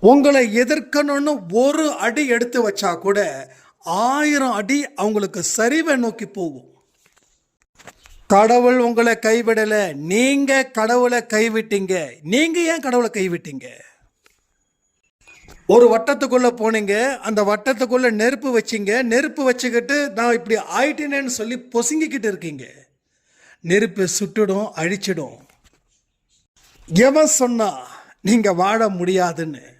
உங்களை எதிர்க்கணும்னு ஒரு அடி எடுத்து வச்சா கூட ஆயிரம் அடி அவங்களுக்கு சரிவை நோக்கி போகும். கடவுள் உங்களை கைவிடலை. நீங்க கடவுளை கைவிட்டீங்க. நீங்க ஏன் கடவுளை கைவிட்டீங்க? ஒரு வட்டத்துக்குள்ள போனீங்க. அந்த வட்டத்துக்குள்ள நெருப்பு வச்சீங்க. நெருப்பு வச்சுக்கிட்டு நான் இப்படி ஆயிட்டேனேன்னு சொல்லி பொசுங்கிக்கிட்டு இருக்கீங்க. நெருப்பு சுட்டுடும் அழிச்சிடும். எவன் சொன்னா நீங்க வாழ முடியாதுன்னு?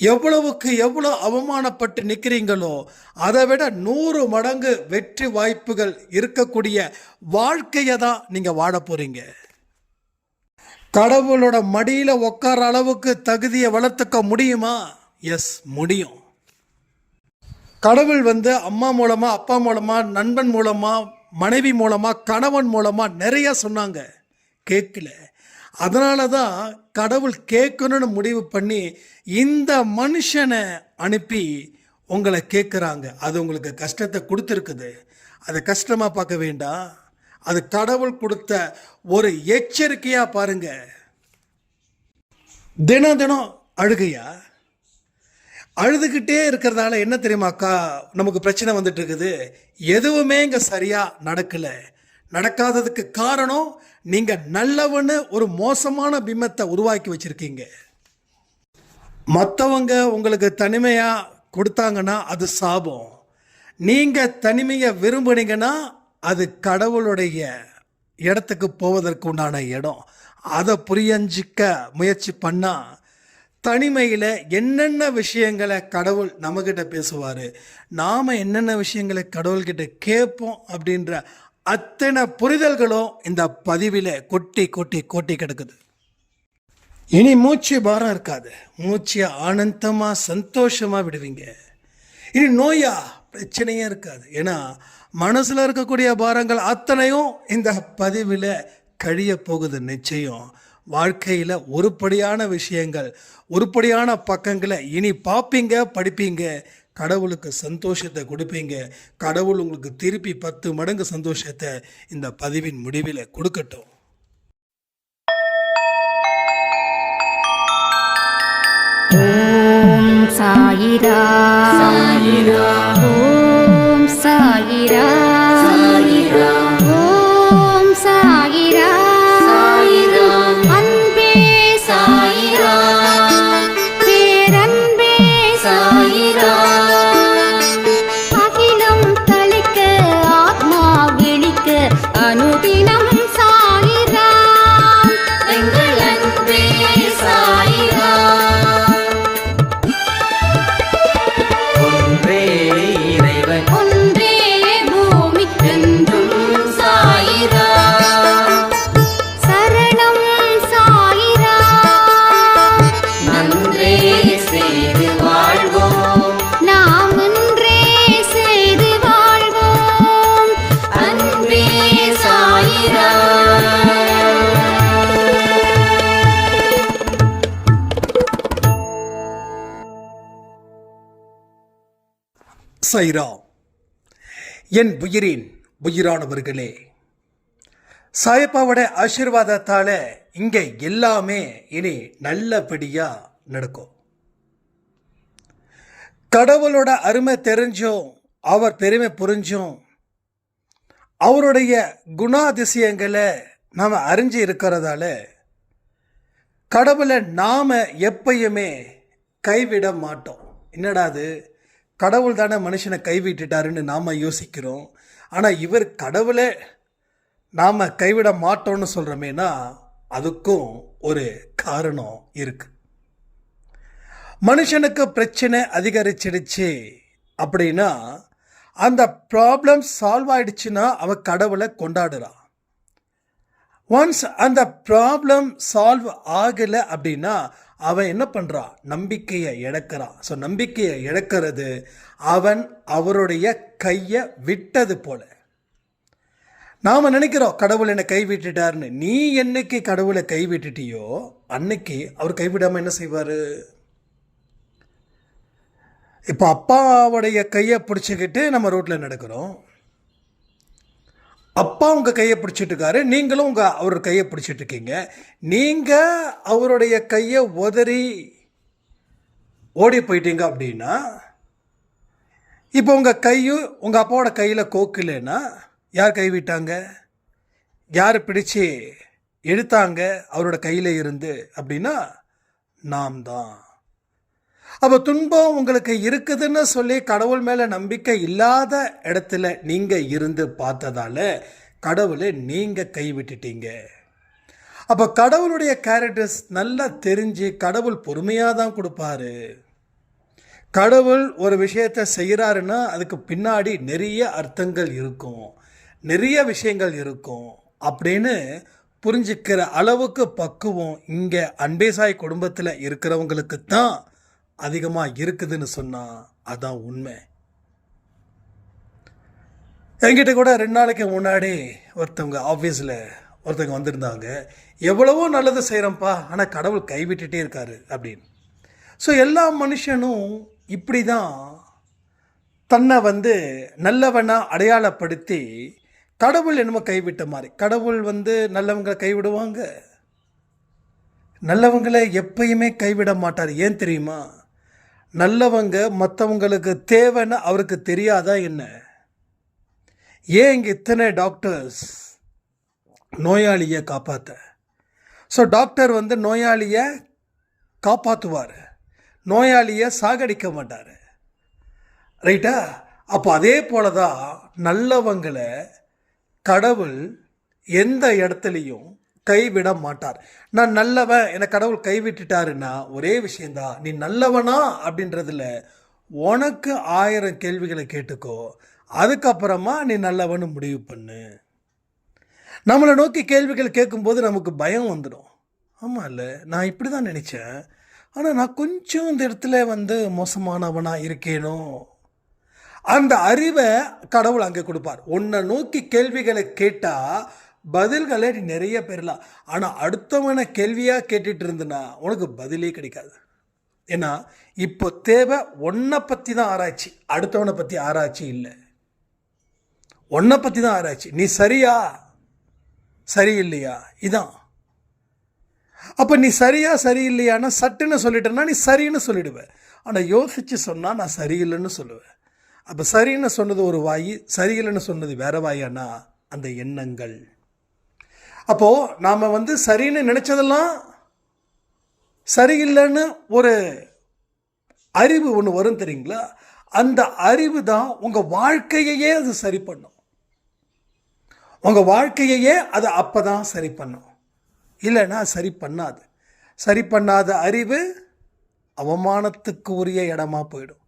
எவ்வளவுக்கு எவ்வளோ அவமானப்பட்டு நிற்கிறீங்களோ அதை விட நூறு மடங்கு வெற்றி வாய்ப்புகள் இருக்கக்கூடிய வாழ்க்கையை தான் நீங்கள் வாழ போகிறீங்க கடவுளோட மடியில் உட்கார அளவுக்கு தகுதியை வளர்த்துக்க முடியுமா? எஸ் முடியும். கடவுள் வந்து அம்மா மூலமாக அப்பா மூலமாக நண்பன் மூலமாக மனைவி மூலமாக கணவன் மூலமாக நிறைய சொன்னாங்க. கேட்கல. அதனால தான் கடவுள் கேட்கணும்னு முடிவு பண்ணி இந்த மனுஷனை அனுப்பி உங்களை கேட்குறாங்க. அது உங்களுக்கு கஷ்டத்தை கொடுத்துருக்குது. அதை கஷ்டமாக பார்க்க வேண்டாம். அது கடவுள் கொடுத்த ஒரு எச்சரிக்கையாக பாருங்க. தினம் தினம் அழுகையா? அழுதுகிட்டே இருக்கிறதால என்ன தெரியுமாக்கா நமக்கு பிரச்சனை வந்துட்டு இருக்குது. எதுவுமே இங்கே சரியாக நடக்கலை. நடக்காததுக்கு காரணம் நீங்கள் நல்லவனு ஒரு மோசமான பிம்பத்தை உருவாக்கி வச்சுருக்கீங்க. மற்றவங்க உங்களுக்கு தனிமையாக கொடுத்தாங்கன்னா அது சாபம். நீங்கள் தனிமையை விரும்புனீங்கன்னா அது கடவுளுடைய இடத்துக்கு போவதற்கு உண்டான இடம். அதை புரியஞ்சிக்க முயற்சி பண்ணால் தனிமையில் என்னென்ன விஷயங்களை கடவுள் நம்மக்கிட்ட பேசுவார்? நாம் என்னென்ன விஷயங்களை கடவுள்கிட்ட கேட்போம் அப்படின்ற அத்தனை புரிதல்களும் இந்த பதிவில் கொட்டி கொட்டி கொட்டி கிடக்குது. இனி மூச்சு பாரம் இருக்காது. மூச்சை ஆனந்தமாக சந்தோஷமாக விடுவீங்க. இனி நோயா பிரச்சனையே இருக்காது. ஏன்னா மனசில் இருக்கக்கூடிய பாரங்கள் அத்தனையும் இந்த பதிவில் கழிய போகுது நிச்சயம். வாழ்க்கையில் உருப்படியான விஷயங்கள் உருப்படியான பக்கங்களை இனி பார்ப்பீங்க படிப்பீங்க கடவுளுக்கு சந்தோஷத்தை கொடுப்பீங்க. கடவுள் உங்களுக்கு திருப்பி பத்து மடங்கு சந்தோஷத்தை இந்த பதிவின் முடிவில் கொடுக்கட்டும். சாயிரா. சாயிரா. சைராம் என் உயிரின் உயிரானவர்களே சாயப்பாவோட ஆசீர்வாதத்தால் இங்கே எல்லாமே இனி நல்லபடியாக நடக்கும். கடவுளோட அருமை தெரிஞ்சும் அவர் பெருமை புரிஞ்சும் அவருடைய குணாதிசயங்களை நாம் அறிஞ்சு இருக்கிறதால கடவுளை நாம் எப்பயுமே கைவிட மாட்டோம். என்னடாது கடவுள் தானே மனுஷனை கைவிட்டுட்டாருன்னு நாம் யோசிக்கிறோம். ஆனால் இவர் கடவுளை நாம் கைவிட மாட்டோம்னு சொல்கிறோமேனா அதுக்கும் ஒரு காரணம் இருக்கு. மனுஷனுக்கு பிரச்சனை அதிகரிச்சிடுச்சு அப்படின்னா அந்த ப்ராப்ளம் சால்வ் ஆயிடுச்சுன்னா அவன் கடவுளை கொண்டாடுறான். ஒன்ஸ் அந்த ப்ராப்ளம் சால்வ் ஆகலை அப்படின்னா அவன் என்ன பண்ணுறான் நம்பிக்கையை இழக்கிறான் ஸோ நம்பிக்கையை இழக்கிறது அவன் அவருடைய கையை விட்டது போல. நாம் நினைக்கிறோம் கடவுள் என்னை கைவிட்டுட்டார்னு நீ என்னைக்கு கடவுளை கைவிட்டுட்டியோ அன்னைக்கு அவர் கைவிடாமல் என்ன செய்வார்? இப்போ அப்பாவுடைய கையை பிடிச்சிக்கிட்டு நம்ம ரோட்டில் நடக்கிறோம். அப்பா உங்கள் கையை பிடிச்சிட்டு இருக்காரு நீங்களும் உங்கள் அவர் கையை பிடிச்சிட்டு இருக்கீங்க. நீங்கள் அவருடைய கையை உதறி ஓடி போயிட்டீங்க அப்படின்னா இப்போ உங்கள் கையும் உங்கள் அப்பாவோட கையில் கோக்கு யார் கை விட்டாங்க? யார் பிடிச்சு எடுத்தாங்க அவரோட கையில் இருந்து அப்படின்னா நாம் தான் அப்போ துன்பம் உங்களுக்கு இருக்குதுன்னு சொல்லி கடவுள் மேலே நம்பிக்கை இல்லாத இடத்துல நீங்கள் இருந்து பார்த்ததால கடவுளை நீங்கள் கைவிட்டுட்டீங்க. அப்போ கடவுளுடைய கேரக்டர்ஸ் நல்லா தெரிஞ்சு கடவுள் பொறுமையாக தான் கொடுப்பாரு. கடவுள் ஒரு விஷயத்தை செய்கிறாருன்னா அதுக்கு பின்னாடி நிறைய அர்த்தங்கள் இருக்கும். நிறைய விஷயங்கள் இருக்கும். அப்படின்னு புரிஞ்சுக்கிற அளவுக்கு பக்குவம் இங்கே அன்பேசாய் குடும்பத்தில் இருக்கிறவங்களுக்கு தான் அதிகமாக இருக்குதுன்னு சொன்னால் அதான் உண்மை. என்கிட்ட கூட ரெண்டு நாளைக்கு முன்னாடி ஒருத்தவங்க ஆஃபீஸில் ஒருத்தவங்க வந்திருந்தாங்க. எவ்வளவோ நல்லது செய்கிறோம்ப்பா ஆனால் கடவுள் கைவிட்டுட்டே இருக்காரு அப்படின்னு. ஸோ எல்லா மனுஷனும் இப்படி தான் தன்னை வந்து நல்லவனாக அடையாளப்படுத்தி கடவுள் என்னமோ கைவிட்ட மாதிரி. கடவுள் வந்து நல்லவங்களை கைவிடுவாங்க. நல்லவங்களை எப்பயுமே கைவிட மாட்டார். ஏன் தெரியுமா? நல்லவங்க மற்றவங்களுக்கு தேவைன்னு அவருக்கு தெரியாதா என்ன? ஏன் இங்கே இத்தனை டாக்டர்ஸ் நோயாளியை காப்பாற்ற ஸோ டாக்டர் வந்து நோயாளியை காப்பாற்றுவார் நோயாளியை சாகடிக்க மாட்டார். ரைட்டா? அப்போ அதே போல தான் நல்லவங்களை கடவுள் எந்த இடத்துலையும் கைவிட மாட்டார் நான் நல்லவன் என்னை கடவுள் கைவிட்டுட்டாருன்னா ஒரே விஷயந்தான் நீ நல்லவனா அப்படின்றதுல உனக்கு ஆயிரம் கேள்விகளை கேட்டுக்கோ. அதுக்கப்புறமா நீ நல்லவன்னு முடிவு பண்ணு. நம்மளை நோக்கி கேள்விகள் கேட்கும்போது நமக்கு பயம் வந்துடும். ஆமாம் இல்லை நான் இப்படி தான் நினச்சேன். ஆனால் நான் கொஞ்சம் இந்த இடத்துல வந்து மோசமானவனாக இருக்கேனோ? அந்த அறிவை கடவுள் அங்கே கொடுப்பார். உன்னை நோக்கி கேள்விகளை கேட்டால் பதில்களை நீ நிறைய பெறலாம் ஆனால் அடுத்தவனை கேள்வியாக கேட்டுட்டு இருந்தனா உனக்கு பதிலே கிடைக்காது. ஏன்னா இப்போ தேவை ஒன்றை பற்றி தான் ஆராய்ச்சி. அடுத்தவனை பற்றி ஆராய்ச்சி இல்லை. ஒன்றை பற்றி தான் ஆராய்ச்சி. நீ சரியா? சரியில்லையா இதான். அப்போ நீ சரியா சரியில்லையானா சட்டுன்னு சொல்லிட்டேன்னா நீ சரின்னு சொல்லிடுவ. ஆனால் யோசித்து சொன்னால் நான் சரியில்லைன்னு சொல்லுவேன் அப்போ சரின்னு சொன்னது ஒரு வாய் சரியில்லைன்னு சொன்னது வேற வாயானா? அந்த எண்ணங்கள். அப்போது நாம் வந்து சரின்னு நினச்சதெல்லாம் சரியில்லைன்னு ஒரு அறிவு ஒன்று வரும் தெரியுங்களா? அந்த அறிவு தான் உங்கள் வாழ்க்கையையே அது சரி பண்ணும். உங்கள் வாழ்க்கையையே அது அப்போ தான் சரி பண்ணும். இல்லைன்னா சரி பண்ணாது. சரி பண்ணாத அறிவு அவமானத்துக்கு உரிய இடமா போயிடும்.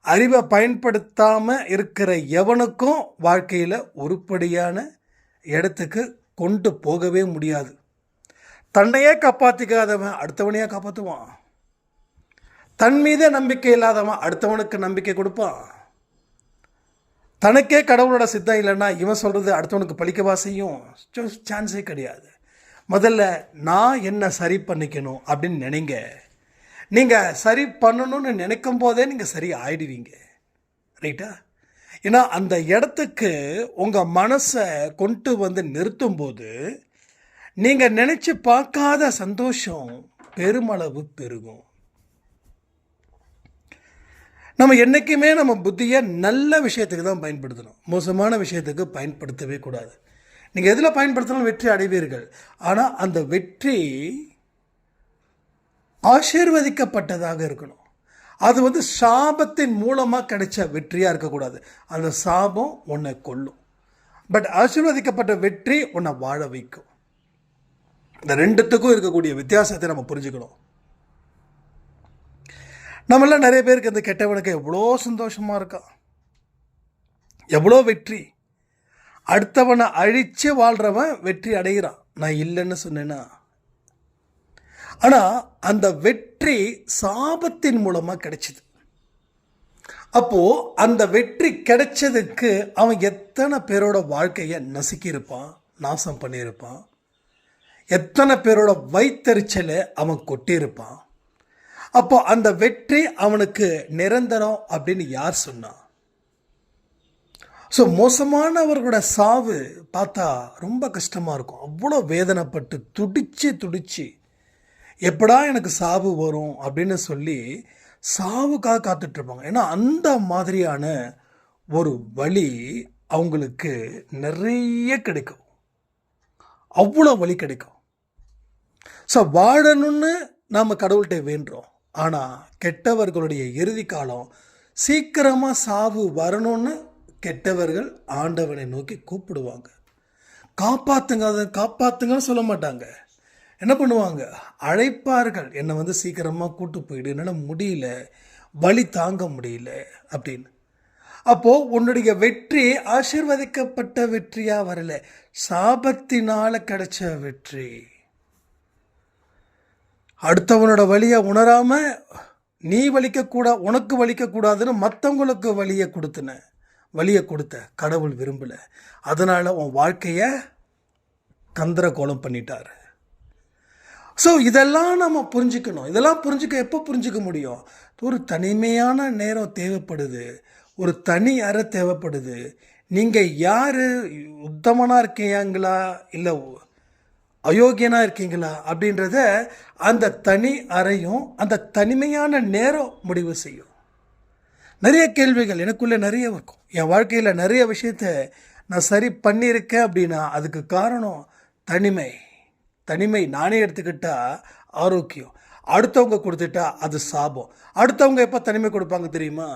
அறிவை பயன்படுத்தாமல் இருக்கிற எவனுக்கும் வாழ்க்கையில் உருப்படியான இடத்துக்கு கொண்டு போகவே முடியாது. தன்னையே காப்பாற்றிக்காதவன் அடுத்தவனையே காப்பாற்றுவான் தன் மீதே நம்பிக்கை இல்லாதவன் அடுத்தவனுக்கு நம்பிக்கை கொடுப்பான். தனக்கே கடவுளோட சித்தம் இல்லைன்னா இவன் சொல்கிறது அடுத்தவனுக்கு பழிக்கவா செய்யும்? சான்ஸே கிடையாது. முதல்ல நான் என்ன சரி பண்ணிக்கணும் அப்படின்னு நினைங்க. நீங்கள் சரி பண்ணணும்னு நினைக்கும் போதே நீங்கள் சரி ஆயிடுவீங்க. ரைட்டா? ஏன்னா அந்த இடத்துக்கு உங்கள் மனசை கொண்டு வந்து நிறுத்தும்போது நீங்கள் நினச்சி பார்க்காத சந்தோஷம் பெருமளவு பெருகும். நம்ம என்றைக்குமே நம்ம புத்தியை நல்ல விஷயத்துக்கு தான் பயன்படுத்தணும். மோசமான விஷயத்துக்கு பயன்படுத்தவே கூடாது. நீங்கள் எதில் பயன்படுத்தினாலும் வெற்றி அடைவீர்கள். ஆனால் அந்த வெற்றி ஆசீர்வதிக்கப்பட்டதாக இருக்கணும். அது வந்து சாபத்தின் மூலமாக கிடைச்ச வெற்றியாக இருக்கக்கூடாது. அந்த சாபம் உன்னை கொல்லும். பட் ஆசீர்வதிக்கப்பட்ட வெற்றி உன்னை வாழ வைக்கும். இந்த ரெண்டுத்துக்கும் இருக்கக்கூடிய வித்தியாசத்தை நம்ம புரிஞ்சுக்கணும். நம்மளாம் நிறைய பேருக்கு அந்த கெட்டவனுக்கு எவ்வளோ சந்தோஷமாக இருக்கான் எவ்வளோ வெற்றி. அடுத்தவனை அழித்து வாழ்கிறவன் வெற்றி அடைகிறான். நான் இல்லைன்னு சொன்னேன்னா ஆனால் அந்த வெற்றி சாபத்தின் மூலமாக கிடைச்சிது. அப்போது அந்த வெற்றி கிடைச்சதுக்கு அவன் எத்தனை பேரோட வாழ்க்கையை நசுக்கியிருப்பான் நாசம் பண்ணியிருப்பான் எத்தனை பேரோட வைத்தறிச்சலை அவன் கொட்டியிருப்பான். அப்போ அந்த வெற்றி அவனுக்கு நிரந்தரம் அப்படின்னு யார் சொன்னான் ஸோ மோசமானவர்களோட சாவு பார்த்தா ரொம்ப கஷ்டமாக இருக்கும். அவ்வளோ வேதனைப்பட்டு துடிச்சு துடிச்சு எப்படா எனக்கு சாவு வரும் அப்படின்னு சொல்லி சாவுக்காக காத்துட்ருப்பாங்க. ஏன்னா அந்த மாதிரியான ஒரு வழி அவங்களுக்கு நிறைய கிடைக்கும். அவ்வளோ வழி கிடைக்கும். ஸோ வாழணும்னு நாம் கடவுள்கிட்ட வேண்டுறோம். ஆனால் கெட்டவர்களுடைய இறுதி காலம் சீக்கிரமாக சாவு வரணும்னு கெட்டவர்கள் ஆண்டவனை நோக்கி கூப்பிடுவாங்க. காப்பாற்றுங்க அதை காப்பாற்றுங்கன்னு சொல்ல மாட்டாங்க. என்ன பண்ணுவாங்க? அழைப்பார்கள். என்னை வந்து சீக்கிரமாக கூட்டு போயிடு. என்னால் முடியல. வழி தாங்க முடியல. அப்படின்னு. அப்போது உன்னுடைய வெற்றி ஆசீர்வதிக்கப்பட்ட வெற்றியாக வரல. சாபத்தினால் கிடைச்ச வெற்றி. அடுத்தவனோட வழியை உணராமல் நீ வலிக்கக்கூடா உனக்கு வலிக்கக்கூடாதுன்னு மற்றவங்களுக்கு வழியை கொடுத்துன. வழியை கொடுத்த. கடவுள் விரும்பல. அதனால் உன் வாழ்க்கையை தந்திர கோலம் பண்ணிட்டாரு. ஸோ இதெல்லாம் நம்ம புரிஞ்சுக்கணும். இதெல்லாம் புரிஞ்சுக்க எப்போ புரிஞ்சுக்க முடியும்? ஒரு தனிமையான நேரம் தேவைப்படுது. ஒரு தனி அறை தேவைப்படுது. நீங்கள் யார்? உத்தமனாக இருக்கீங்களா? இல்லை அயோக்கியனா இருக்கீங்களா? அப்படின்றத அந்த தனி அறையும் அந்த தனிமையான நேரம் முடிவு செய்யும். நிறைய கேள்விகள் எனக்குள்ளே நிறைய இருக்கும். என் வாழ்க்கையில் நிறைய விஷயத்த நான் சரி பண்ணியிருக்கேன் அப்படின்னா அதுக்கு காரணம் தனிமை. தனிமை நானே எடுத்துக்கிட்டா ஆரோக்கியம். அடுத்தவங்க கொடுத்துட்டா அது சாபம். அடுத்தவங்க எப்போ தனிமை கொடுப்பாங்க தெரியுமா?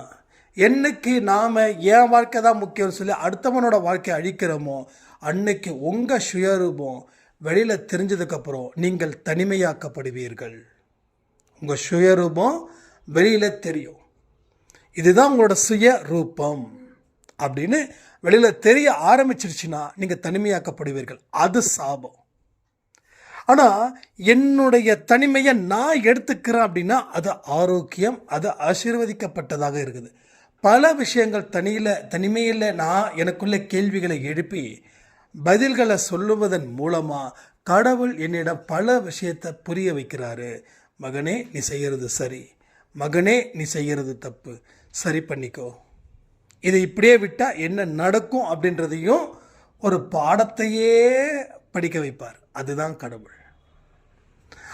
என்னைக்கு நாம் என் வாழ்க்கை தான் முக்கியம்னு சொல்லி அடுத்தவனோட வாழ்க்கையை அழிக்கிறோமோ அன்னைக்கு உங்கள் சுயரூபம் வெளியில் தெரிஞ்சதுக்கப்புறம் நீங்கள் தனிமையாக்கப்படுவீர்கள். உங்கள் சுயரூபம் வெளியில் தெரியும். இதுதான் உங்களோட சுய ரூபம் அப்படின்னு வெளியில் தெரிய ஆரம்பிச்சிருச்சுன்னா நீங்கள் தனிமையாக்கப்படுவீர்கள். அது சாபம். ஆனால் என்னுடைய தனிமையை நான் எடுத்துக்கிறேன் அப்படின்னா அது ஆரோக்கியம் அது ஆசீர்வதிக்கப்பட்டதாக இருக்குது. பல விஷயங்கள் தனியில் தனிமையில் நான் எனக்குள்ள கேள்விகளை எழுப்பி பதில்களை சொல்லுவதன் மூலமாக கடவுள் என்னிடம் பல விஷயத்தை புரிய வைக்கிறாரு. மகனே நீ செய்கிறது சரி. மகனே நீ செய்கிறது தப்பு. சரி பண்ணிக்கோ. இதை இப்படியே விட்டால் என்ன நடக்கும் அப்படின்றதையும் ஒரு பாடத்தையே படிக்க வைப்பார். அதுதான் கடவுள்.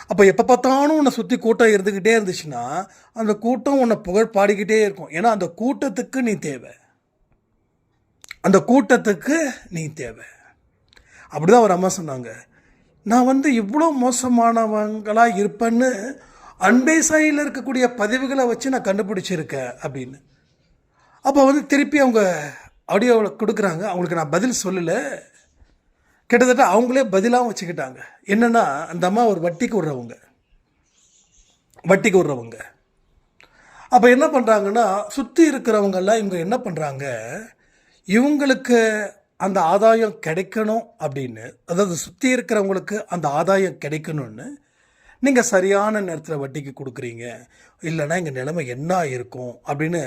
அப்போ எப்போ பார்த்தாலும் உன்னை சுற்றி கூட்டம் இருந்துக்கிட்டே இருந்துச்சுன்னா அந்த கூட்டம் உன்னை புகழ் பாடிக்கிட்டே இருக்கும். ஏன்னா அந்த கூட்டத்துக்கு நீ தேவை. அந்த கூட்டத்துக்கு நீ தேவை. அப்படிதான் அவர் அம்மா சொன்னாங்க. நான் வந்து இவ்வளோ மோசமானவங்களாக இருப்பேன்னு அன்பே சாயில் இருக்கக்கூடிய பதிவுகளை வச்சு நான் கண்டுபிடிச்சிருக்கேன் அப்படின்னு. அப்போ வந்து திருப்பி அவங்க ஆடியோவில் கொடுக்குறாங்க. அவங்களுக்கு நான் பதில் சொல்லலை. கிட்டத்தட்ட அவங்களே பதிலாகவும் வச்சுக்கிட்டாங்க. என்னென்னா அந்த அம்மா ஒரு வட்டிக்கு விடுறவங்க. வட்டிக்கு விடுறவங்க. அப்போ என்ன பண்ணுறாங்கன்னா சுற்றி இருக்கிறவங்கெல்லாம் இவங்க என்ன பண்ணுறாங்க இவங்களுக்கு அந்த ஆதாயம் கிடைக்கணும் அப்படின்னு அதாவது சுற்றி இருக்கிறவங்களுக்கு அந்த ஆதாயம் கிடைக்கணும்னு நீங்கள் சரியான நேரத்தில் வட்டிக்கு கொடுக்குறீங்க. இல்லைன்னா எங்கள் நிலைமை என்ன இருக்கும் அப்படின்னு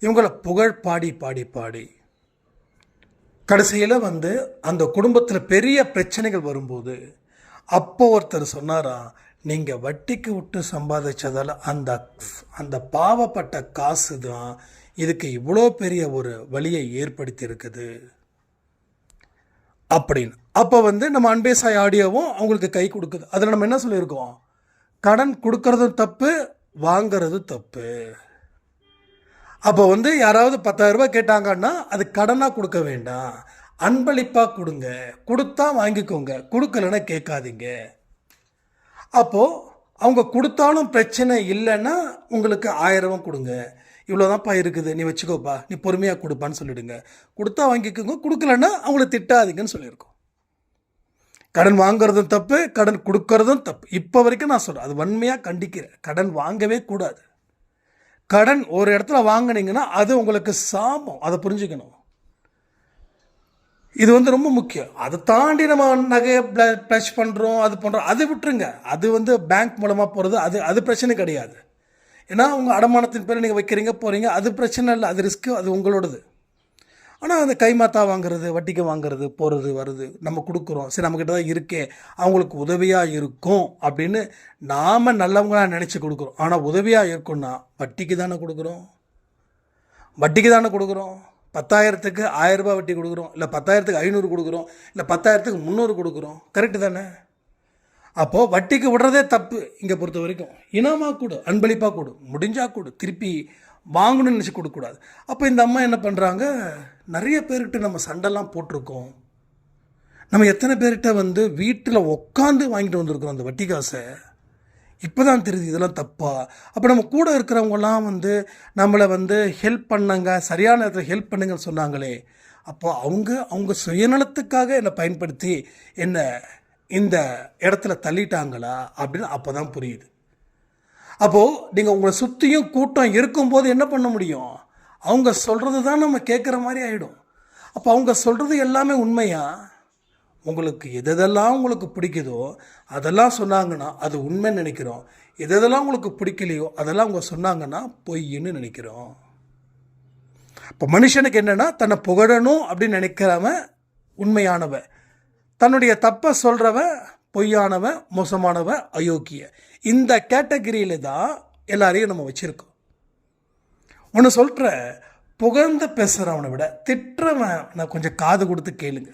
இவங்கள புகழ் பாடி பாடி பாடி கடைசியில் வந்து அந்த குடும்பத்தில் பெரிய பிரச்சனைகள் வரும்போது அப்போ ஒருத்தர் சொன்னாராம் நீங்கள் வட்டிக்கு விட்டு சம்பாதிச்சதால் அந்த அந்த பாவப்பட்ட காசு தான் இதுக்கு இவ்வளோ பெரிய ஒரு வழியை ஏற்படுத்தி இருக்குது. அப்படின்னு. அப்போ வந்து நம்ம அன்பேசாய் ஆடியோவும் அவங்களுக்கு கை கொடுக்குது. அதில் நம்ம என்ன சொல்லியிருக்கோம்? கடன் கொடுக்கறதும் தப்பு வாங்கிறது தப்பு. அப்போ வந்து யாராவது பத்தாயிரரூபா கேட்டாங்கன்னா அது கடனாக கொடுக்க வேண்டாம். அன்பளிப்பாக கொடுங்க. கொடுத்தா வாங்கிக்கோங்க. கொடுக்கலன்னா கேட்காதீங்க. அப்போது அவங்க கொடுத்தாலும் பிரச்சனை இல்லைன்னா உங்களுக்கு ஆயிரம் கொடுங்க. இவ்வளோதான்ப்பா இருக்குது. நீ வச்சுக்கோப்பா. நீ பொறுமையாக கொடுப்பான்னு சொல்லிடுங்க. கொடுத்தா வாங்கிக்கோங்க. கொடுக்கலன்னா அவங்கள திட்டாதீங்கன்னு சொல்லியிருக்கோம். கடன் வாங்குறதும் தப்பு. கடன் கொடுக்கறதும் தப்பு. இப்போ வரைக்கும் நான் சொல்கிறேன் அது வன்மையாக கண்டிக்கிறேன் கடன் வாங்கவே கூடாது. கடன் ஒரு இடத்துல வாங்குனீங்கன்னா அது உங்களுக்கு சாபம். அதை புரிஞ்சுக்கணும். இது வந்து ரொம்ப முக்கியம். அதை தாண்டி நம்ம நகையை ப்ளஷ் பண்ணுறோம் அது பண்ணுறோம் அது விட்டுருங்க. அது வந்து பேங்க் மூலமாக போகிறது அது அது பிரச்சனை கிடையாது. ஏன்னா உங்கள் அடமானத்தின் பேர் நீங்கள் வைக்கிறீங்க போகிறீங்க அது பிரச்சனை இல்லை அது ரிஸ்க்கு அது உங்களோடது. ஆனால் அந்த கைமாத்தா வாங்குறது வட்டிக்கு வாங்குறது போகிறது வருது. நம்ம கொடுக்குறோம். சரி நம்மக்கிட்ட தான் இருக்கே. அவங்களுக்கு உதவியாக இருக்கும் அப்படின்னு நாம் நல்லவங்களாக நினச்சி கொடுக்குறோம். ஆனால் உதவியாக இருக்கும்னா வட்டிக்கு தானே கொடுக்குறோம்? வட்டிக்கு தானே கொடுக்குறோம்? பத்தாயிரத்துக்கு ஆயரரூபா வட்டி கொடுக்குறோம். இல்லை பத்தாயிரத்துக்கு ஐநூறு கொடுக்குறோம். இல்லை பத்தாயிரத்துக்கு முந்நூறு கொடுக்குறோம். கரெக்டு தானே? அப்போது வட்டிக்கு விடுறதே தப்பு இங்கே பொறுத்த வரைக்கும் இனமாக கொடு அன்பளிப்பாக கொடு முடிஞ்சால் கொடு. திருப்பி வாங்கணும்னு நினச்சி கொடுக்கக்கூடாது. அப்போ இந்த அம்மா என்ன பண்ணுறாங்க நிறைய பேர்கிட்ட நம்ம சண்டைலாம் போட்டிருக்கோம். நம்ம எத்தனை பேர்கிட்ட வந்து வீட்டில் உட்காந்து வாங்கிட்டு வந்திருக்கிறோம் அந்த வட்டி காசை? இப்போ தான் தெரியுது இதெல்லாம் தப்பா? அப்போ நம்ம கூட இருக்கிறவங்கலாம் வந்து நம்மளை வந்து ஹெல்ப் பண்ணுங்க சரியான நேரத்தில் ஹெல்ப் பண்ணுங்கன்னு சொன்னாங்களே. அப்போ அவங்க அவங்க சுயநலத்துக்காக என்னை பயன்படுத்தி என்னை இந்த இடத்துல தள்ளிட்டாங்களா அப்படின்னு அப்போ தான் புரியுது. அப்போது நீங்கள் உங்களை சுற்றியும் கூட்டம் இருக்கும்போது என்ன பண்ண முடியும்? அவங்க சொல்கிறது தான் நம்ம கேட்குற மாதிரி ஆகிடும் அப்போ அவங்க சொல்கிறது எல்லாமே உண்மையா? உங்களுக்கு எதெல்லாம் உங்களுக்கு பிடிக்குதோ அதெல்லாம் சொன்னாங்கன்னா அது உண்மைன்னு நினைக்கிறோம். எதெல்லாம் உங்களுக்கு பிடிக்கலையோ அதெல்லாம் அவங்க சொன்னாங்கன்னா பொய்ன்னு நினைக்கிறோம். இப்போ மனுஷனுக்கு என்னென்னா தன்னை புகழணும் அப்படின்னு நினைக்கிறவன் உண்மையானவன். தன்னுடைய தப்பை சொல்கிறவன் பொய்யானவன் மோசமானவன் அயோக்கிய இந்த கேட்டகரியில் தான் எல்லாரையும் நம்ம வச்சுருக்கோம். ஒன்று சொல்கிற புகழ்ந்து பேசுகிறவனை விட திட்டுறவன் நான் கொஞ்சம் காது கொடுத்து கேளுங்க.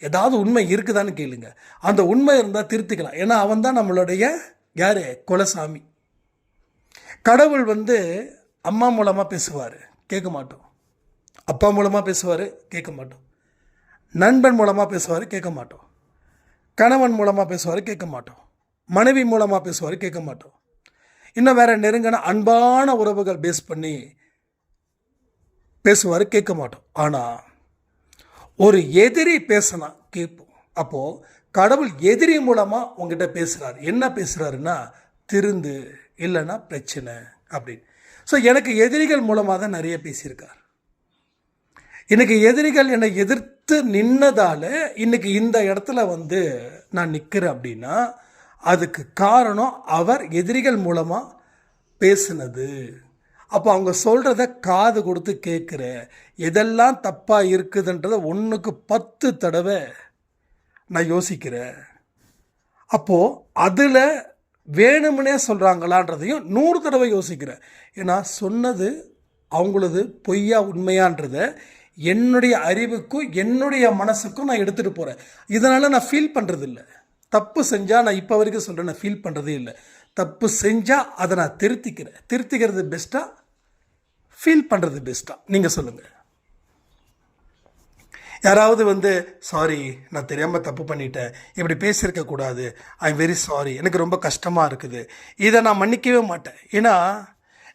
ஏதாவது உண்மை இருக்குதான்னு கேளுங்க. அந்த உண்மை இருந்தால் திருத்திக்கலாம். ஏன்னா அவன் தான் நம்மளுடைய யார்? குலசாமி. கடவுள் வந்து அம்மா மூலமாக பேசுவார். கேட்க மாட்டோம். அப்பா மூலமாக பேசுவார் கேட்க மாட்டோம். நண்பன் மூலமாக பேசுவார் கேட்க மாட்டோம். கணவன் மூலமாக பேசுவார் கேட்க மாட்டோம். மனைவி மூலமாக பேசுவார் கேட்க மாட்டோம். இன்னும் வேற நெருங்கின அன்பான உறவுகள் பேஸ் பண்ணி பேசுவார் கேட்க மாட்டோம். ஆனால் ஒரு எதிரி பேசினா கேட்போம். அப்போது கடவுள் எதிரி மூலமாக உங்ககிட்ட பேசுகிறார் என்ன பேசுகிறாருன்னா திருந்து இல்லைன்னா பிரச்சனை அப்படின்னு. ஸோ எனக்கு எதிரிகள் மூலமாக தான் நிறைய பேசியிருக்கார். எனக்கு எதிரிகள் என்னை எதிர்த்து நின்னதால் இன்றைக்கி இந்த இடத்துல வந்து நான் நிற்கிறேன் அப்படின்னா அதுக்கு காரணம் அவர் எதிரிகள் மூலமாக பேசுனது. அப்போ அவங்க சொல்கிறத காது கொடுத்து கேட்குற எதெல்லாம் தப்பாக இருக்குதுன்றத ஒன்றுக்கு பத்து தடவை நான் யோசிக்கிறேன். அப்போது அதில் வேணும்னே சொல்கிறாங்களான்றதையும் நூறு தடவை யோசிக்கிறேன். ஏன்னா சொன்னது அவங்களது பொய்யா உண்மையான்றத என்னுடைய அறிவுக்கும் என்னுடைய மனசுக்கும் நான் எடுத்துகிட்டு போகிறேன் இதனால் நான் ஃபீல் பண்ணுறதில்லை தப்பு செஞ்சால் நான் இப்போ வரைக்கும் சொல்கிறேன் நான் ஃபீல் பண்ணுறதே இல்லை. தப்பு செஞ்சால் அதை நான் திருத்திக்கிறேன். திருத்திக்கிறது பெஸ்ட்டாக ஃபீல் பண்ணுறது பெஸ்ட்டாக நீங்கள் சொல்லுங்கள் யாராவது வந்து சாரி நான் தெரியாமல் தப்பு பண்ணிட்டேன். இப்படி பேசியிருக்க கூடாது. ஐ எம் வெரி சாரி எனக்கு ரொம்ப கஷ்டமாக இருக்குது. இதை நான் மன்னிக்கவே மாட்டேன். ஏன்னா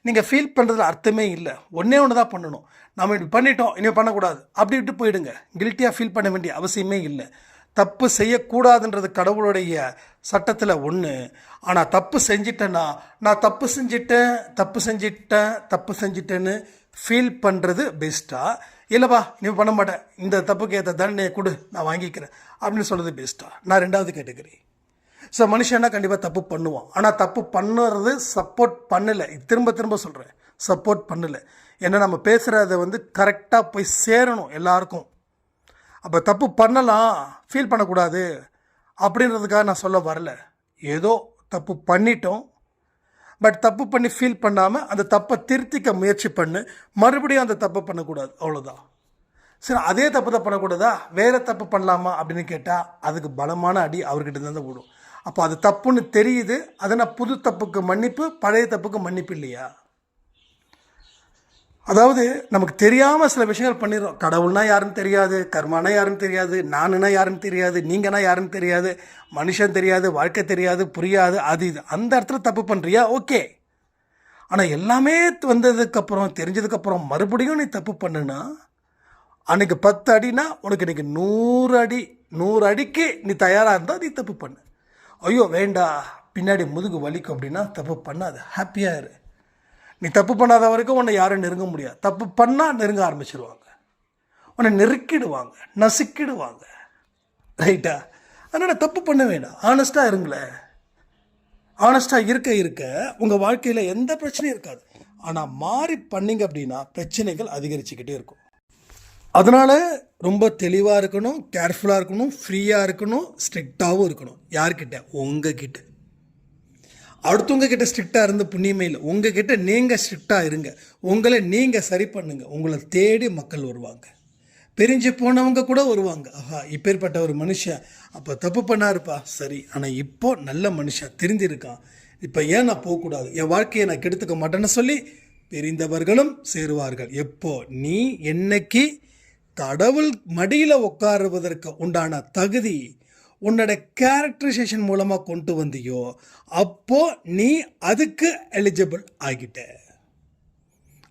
நீங்கள் ஃபீல் பண்ணுறதுல அர்த்தமே இல்லை. ஒன்றே ஒன்று தான் பண்ணணும். நம்ம இப்படி பண்ணிட்டோம் இனிமேல் பண்ணக்கூடாது. அப்படி விட்டு போயிடுங்க. கில்ட்டியாக ஃபீல் பண்ண வேண்டிய அவசியமே இல்லை. தப்பு செய்யக்கூடாதுன்றது கடவுளுடைய சட்டத்தில் ஒன்று ஆனால் தப்பு செஞ்சிட்டேன்னா நான் தப்பு செஞ்சிட்டேன் தப்பு செஞ்சிட்டேன் தப்பு செஞ்சிட்டேன்னு ஃபீல் பண்ணுறது பெஸ்ட்டாக இல்லைப்பா நீ பண்ண மாட்டேன் இந்த தப்புக்கு ஏற்ற தண்டனையை கொடு நான் வாங்கிக்கிறேன். அப்படின்னு சொல்கிறது பெஸ்ட்டாக நான் ரெண்டாவது கேட்டகரி. ஸோ மனுஷன்னா கண்டிப்பாக தப்பு பண்ணுவான். ஆனால் தப்பு பண்ணுறது சப்போர்ட் பண்ணலை. திரும்ப திரும்ப சொல்கிறேன் சப்போர்ட் பண்ணலை. ஏன்னா நம்ம பேசுகிறத வந்து கரெக்டாக போய் சேரணும் எல்லாருக்கும். அப்போ தப்பு பண்ணலாம் ஃபீல் பண்ணக்கூடாது அப்படின்றதுக்காக நான் சொல்ல வரல. ஏதோ தப்பு பண்ணிட்டோம். பட் தப்பு பண்ணி ஃபீல் பண்ணாமல் அந்த தப்பை திருத்திக்க முயற்சி பண்ணு. மறுபடியும் அந்த தப்பை பண்ணக்கூடாது. அவ்வளோதான் சரி அதே தப்பு தான் பண்ணக்கூடாதா? வேறு தப்பு பண்ணலாமா அப்படின்னு கேட்டால் அதுக்கு பலமான அடி அவர்கிட்ட தான் விடும். அப்போ அது தப்புன்னு தெரியுது. அதனால் புது தப்புக்கு மன்னிப்பு பழைய தப்புக்கு மன்னிப்பு இல்லையா? அதாவது நமக்கு தெரியாமல் சில விஷயங்கள் பண்ணிடுறோம். கடவுள்னா யாருன்னு தெரியாது கர்மானா யாருன்னு தெரியாது நானுனா யாருன்னு தெரியாது நீங்கன்னா யாருன்னு தெரியாது மனுஷன் தெரியாது வாழ்க்கை தெரியாது புரியாது அது இது. அந்த இடத்துல தப்பு பண்ணுறியா ஓகே. ஆனால் எல்லாமே வந்ததுக்கப்புறம் தெரிஞ்சதுக்கப்புறம் மறுபடியும் நீ தப்பு பண்ணுனா அன்றைக்கி பத்து அடினா உனக்கு இன்னைக்கு நூறு அடி நூறு அடிக்கு நீ தயாராக இருந்தால் நீ தப்பு பண்ணு. ஐயோ வேண்டா. பின்னாடி முதுகு வலிக்கும் அப்படின்னா தப்பு பண்ணாது. ஹாப்பியாக இரு. நீ தப்பு பண்ணாத வரைக்கும் உன்னை யாரும் நெருங்க முடியாது. தப்பு பண்ணால் நெருங்க ஆரம்பிச்சிருவாங்க. உன்னை நெருக்கிடுவாங்க நசுக்கிடுவாங்க. ரைட்டா அதனால் தப்பு பண்ண வேண்டாம் ஆனஸ்ட்டாக இருங்களேன். ஆனஸ்ட்டாக இருக்க இருக்க உங்கள் வாழ்க்கையில் எந்த பிரச்சனையும் இருக்காது. ஆனால் மாறி பண்ணிங்க அப்படின்னா பிரச்சனைகள் அதிகரிச்சுக்கிட்டே இருக்கும். அதனால் ரொம்ப தெளிவாக இருக்கணும் கேர்ஃபுல்லாக இருக்கணும் ஃப்ரீயாக இருக்கணும் ஸ்ட்ரிக்டாகவும் இருக்கணும். யார்கிட்ட? உங்ககிட்ட. அடுத்தவங்க கிட்ட ஸ்ட்ரிக்டாக இருந்து புண்ணியமே இல்லை. உங்ககிட்ட நீங்கள் ஸ்ட்ரிக்டாக இருங்க. உங்களை நீங்கள் சரி பண்ணுங்க. உங்களை தேடி மக்கள் வருவாங்க. பிரிஞ்சு போனவங்க கூட வருவாங்க. ஆஹா இப்பேற்பட்ட ஒரு மனுஷன். அப்போ தப்பு பண்ணாருப்பா? சரி. ஆனால் இப்போ நல்ல மனுஷன். திருந்திருக்கான் இப்போ ஏன் நான் போகக்கூடாது? என் வாழ்க்கையை நான் கெடுத்துக்க மாட்டேன்னு சொல்லி பிரிந்தவர்களும் சேருவார்கள். எப்போ? நீ என்னைக்கு? கடவுள் மடியில் உட்காருவதற்கு உண்டான தகுதி உன்னோட கேரக்டரைசேஷன் மூலமாக கொண்டு வந்தியோ அப்போது நீ அதுக்கு எலிஜிபிள் ஆகிட்ட.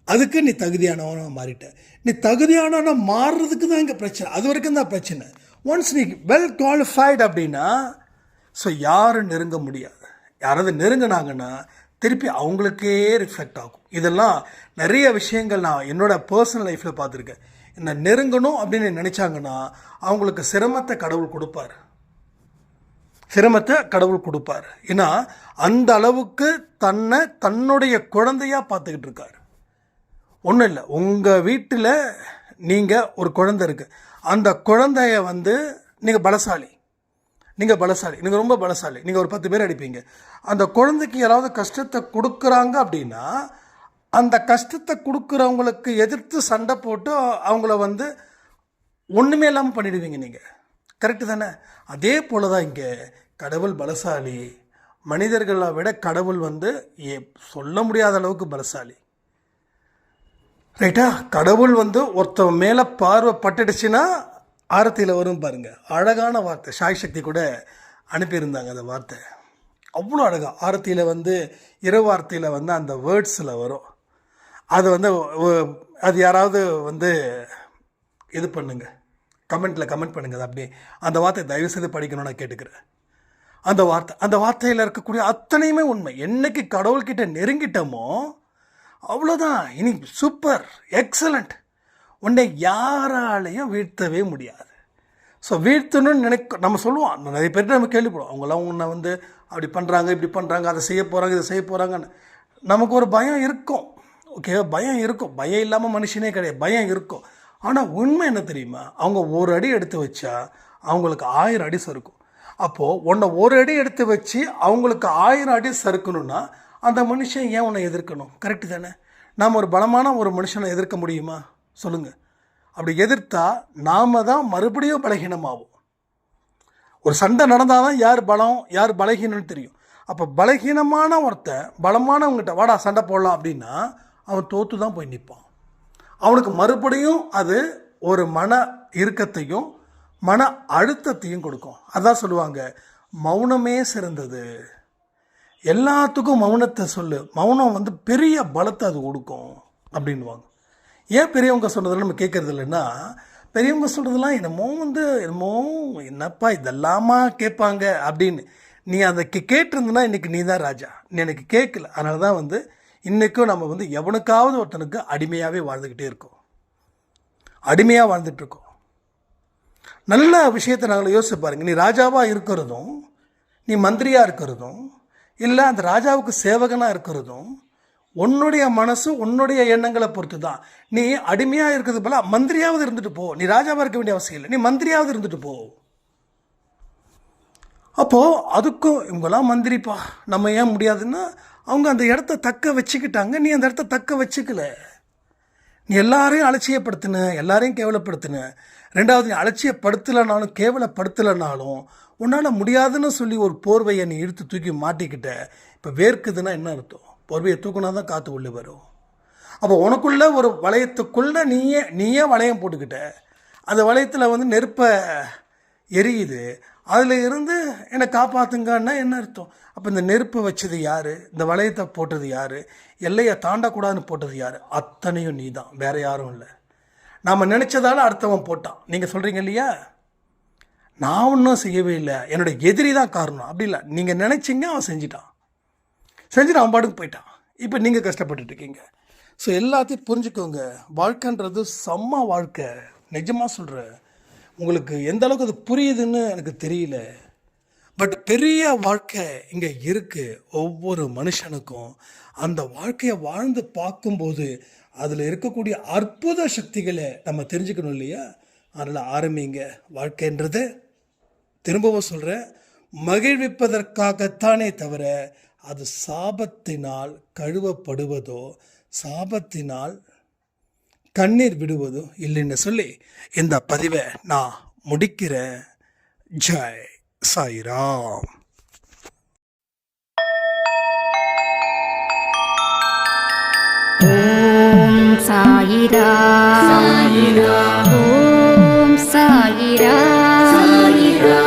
அதுக்கு நீ தகுதியானவனாக மாறிட்ட. நீ தகுதியானவனா மாறுறதுக்கு தான் இங்கே பிரச்சனை. அது வரைக்கும் தான் பிரச்சனை. ஒன்ஸ் நீ வெல் குவாலிஃபைடு அப்படின்னா ஸோ யாரும் நெருங்க முடியாது. யாராவது நெருங்கினாங்கன்னா திருப்பி அவங்களுக்கே ரிஃப்ளெக்ட் ஆகும். இதெல்லாம் நிறைய விஷயங்கள் நான் என்னோடய பர்சனல் லைஃப்பில் பார்த்துருக்கேன். என்ன நெருங்கணும் அப்படின்னு நினச்சாங்கன்னா அவங்களுக்கு சிரமத்தை கடவுள் கொடுப்பார். சிரமத்தை கடவுள் கொடுப்பார். ஏன்னா அந்த அளவுக்கு தன்னை தன்னுடைய குழந்தையாக பார்த்துக்கிட்டு இருக்கார். ஒன்றும் இல்லை. உங்கள் வீட்டில் நீங்கள் ஒரு குழந்தை இருக்குது அந்த குழந்தைய வந்து நீங்கள் பலசாலி. நீங்கள் பலசாலி. நீங்கள் ரொம்ப பலசாலி. நீங்கள் ஒரு பத்து பேர் அடிப்பீங்க. அந்த குழந்தைக்கு யாராவது கஷ்டத்தை கொடுக்குறாங்க அப்படின்னா அந்த கஷ்டத்தை கொடுக்குறவங்களுக்கு எதிர்த்து சண்டை போட்டு அவங்கள வந்து ஒன்றுமே இல்லாமல் பண்ணிடுவீங்க நீங்கள் கரெக்டு தானே? அதே போல தான் இங்கே கடவுள் பலசாலி மனிதர்களை விட கடவுள் வந்து ஏ சொல்ல முடியாத அளவுக்கு பலசாலி. ரைட்டா கடவுள் வந்து ஒருத்தன் மேலே பார்வை பட்டுடுச்சுன்னா ஆரத்தியில் வரும் பாருங்கள் அழகான வார்த்தை. சாய் சக்தி கூட அனுப்பியிருந்தாங்க அந்த வார்த்தை. அவ்வளோ அழகாக ஆரத்தியில் வந்து இரவு வார்த்தையில் வந்து அந்த வேர்ட்ஸில் வரும். அது வந்து அது யாராவது வந்து இது பண்ணுங்கள் கமெண்ட்டில் கமெண்ட் பண்ணுங்க. அப்படியே அந்த வார்த்தை தயவு செய்து படிக்கணும்னு நான் கேட்டுக்கிறேன். அந்த வார்த்தை அந்த வார்த்தையில் இருக்கக்கூடிய அத்தனையுமே உண்மை. என்னைக்கு கடவுள்கிட்ட நெருங்கிட்டோமோ அவ்வளோதான் இனி சூப்பர் எக்ஸலண்ட் உன்னை யாராலையும் வீழ்த்தவே முடியாது. ஸோ வீழ்த்தணும்னு நினைக்க நம்ம சொல்லுவோம். நிறைய பேர் நம்ம கேள்விப்படுவோம். அவங்களாம் உன்னை வந்து அப்படி பண்ணுறாங்க இப்படி பண்ணுறாங்க அதை செய்ய போகிறாங்க இதை செய்ய போகிறாங்கன்னு நமக்கு ஒரு பயம் இருக்கும். ஓகே பயம் இருக்கும். பயம் இல்லாமல் மனுஷனே கிடையாது. பயம் இருக்கும். ஆனால் உண்மை என்ன தெரியுமா? அவங்க ஒரு அடி எடுத்து வச்சா அவங்களுக்கு ஆயிரம் அடி சறுக்கும். அப்போது உன்னை ஒரு அடி எடுத்து வச்சு அவங்களுக்கு ஆயிரம் அடி சறுக்கணும்னா அந்த மனுஷன் ஏன் உன்னை எதிர்க்கணும்? கரெக்டு தானே? நாம் ஒரு பலமான ஒரு மனுஷனை எதிர்க்க முடியுமா? சொல்லுங்கள் அப்படி எதிர்த்தா நாம் தான் மறுபடியும் பலகீனமாகும் ஒரு சண்டை நடந்தால் தான் யார் பலம் யார் பலகீனம்னு தெரியும். அப்போ பலகீனமான ஒருத்தன் பலமானவங்ககிட்ட வாடா சண்டை போடலாம் அப்படின்னா அவன் தோற்று தான் போய் நிற்பான் அவனுக்கு மறுபடியும் அது ஒரு மன இறுக்கத்தையும் மன அழுத்தத்தையும் கொடுக்கும். அதான் சொல்லுவாங்க மௌனமே சிறந்தது. எல்லாத்துக்கும் மௌனத்தை சொல்லு. மௌனம் வந்து பெரிய பலத்தை அது கொடுக்கும் அப்படின்வாங்க ஏன் பெரியவங்க சொல்கிறதெல்லாம் நம்ம கேட்குறது இல்லைன்னா பெரியவங்க சொல்கிறதுலாம் என்னமோ வந்து என்னமோ என்னப்பா இதெல்லாமா கேட்பாங்க? அப்படின்னு. நீ அதை கே கேட்டிருந்தனா இன்றைக்கி நீ தான் ராஜா. நீ எனக்கு கேட்கல. அதனால தான் வந்து இன்றைக்கும் நம்ம வந்து எவனுக்காவது ஒருத்தனுக்கு அடிமையாகவே வாழ்ந்துக்கிட்டே இருக்கோம். அடிமையாக வாழ்ந்துட்டுருக்கோம் நல்ல விஷயத்தை நாங்கள் யோசிச்சு பாருங்க. நீ ராஜாவாக இருக்கிறதும் நீ மந்திரியாக இருக்கிறதும் இல்லை அந்த ராஜாவுக்கு சேவகனாக இருக்கிறதும் உன்னுடைய மனசு உன்னுடைய எண்ணங்களை பொறுத்து தான் நீ அடிமையாக இருக்கிறது போல மந்திரியாவது இருந்துட்டு போ. நீ ராஜாவாக இருக்க வேண்டிய அவசியம் இல்லை. நீ மந்திரியாவது இருந்துட்டு போ. அப்போது அதுக்கும் இவங்கெல்லாம் மந்திரிப்பா. நம்ம ஏன் முடியாதுன்னா அவங்க அந்த இடத்த தக்க வச்சுக்கிட்டாங்க. நீ அந்த இடத்த தக்க வச்சுக்கல. நீ எல்லாரையும் அலட்சியப்படுத்தின எல்லாரையும் கேவலப்படுத்தின. ரெண்டாவது நீ அலட்சியப்படுத்தலைனாலும் கேவலப்படுத்தலைனாலும் உன்னால் முடியாதுன்னு சொல்லி ஒரு போர்வையை நீ இழுத்து தூக்கி மாட்டிக்கிட்ட. இப்போ வேர்க்குதுன்னா என்ன அர்த்தம்? போர்வையை தூக்குனா தான் காற்று உள்ளே வரும். அப்போ உனக்குள்ள ஒரு வளையத்துக்குள்ளே நீயே நீயே வளையம் போட்டுக்கிட்ட. அந்த வளையத்தில் வந்து நெருப்பை எரியுது. அதில் இருந்து என்னை காப்பாற்றுங்கன்னா என்ன அர்த்தம்? அப்போ இந்த நெருப்பு வச்சது யார்? இந்த வளையத்தை போட்டது யார்? எல்லையை தாண்டக்கூடாதுன்னு போட்டது யார்? அத்தனையும் நீ தான் வேற யாரும் இல்லை. நாம் நினச்சதால அடுத்தவன் போட்டான். நீங்கள் சொல்கிறீங்க இல்லையா? நான் ஒன்றும் செய்யவே இல்லை. என்னோட எதிரி தான் காரணம். அப்படி இல்லை. நீங்கள் நினச்சிங்க அவன் செஞ்சிட்டான். செஞ்சுட்டு அவன் பாட்டுக்கு போயிட்டான். இப்போ நீங்கள் கஷ்டப்பட்டுட்டு இருக்கீங்க. ஸோ எல்லாத்தையும் புரிஞ்சுக்கோங்க. வாழ்க்கைன்றது செம்ம வாழ்க்கை. நிஜமாக சொல்கிறேன் உங்களுக்கு எந்த அளவுக்கு அது புரியுதுன்னு எனக்கு தெரியல. பட் பெரிய வாழ்க்கை இங்கே இருக்குது ஒவ்வொரு மனுஷனுக்கும் அந்த வாழ்க்கையை வாழ்ந்து பார்க்கும்போது அதில் இருக்கக்கூடிய அற்புத சக்திகளை நம்ம தெரிஞ்சுக்கணும் இல்லையா? அதனால் ஆரம்பிங்க. வாழ்க்கைன்றது திரும்பவும் சொல்கிறேன் மகிழ்விப்பதற்காகத்தானே தவிர அது சாபத்தினால் கழுவப்படுவதோ சாபத்தினால் கண்ணீர் விடுவதோ இல்லைன்னு சொல்லி இந்த பதிவை நான் முடிக்கிறேன் ஜெய் சாய்ராம். ஓம் சாயிரா சாயிரா ஓம் சாயிரா சாயிரா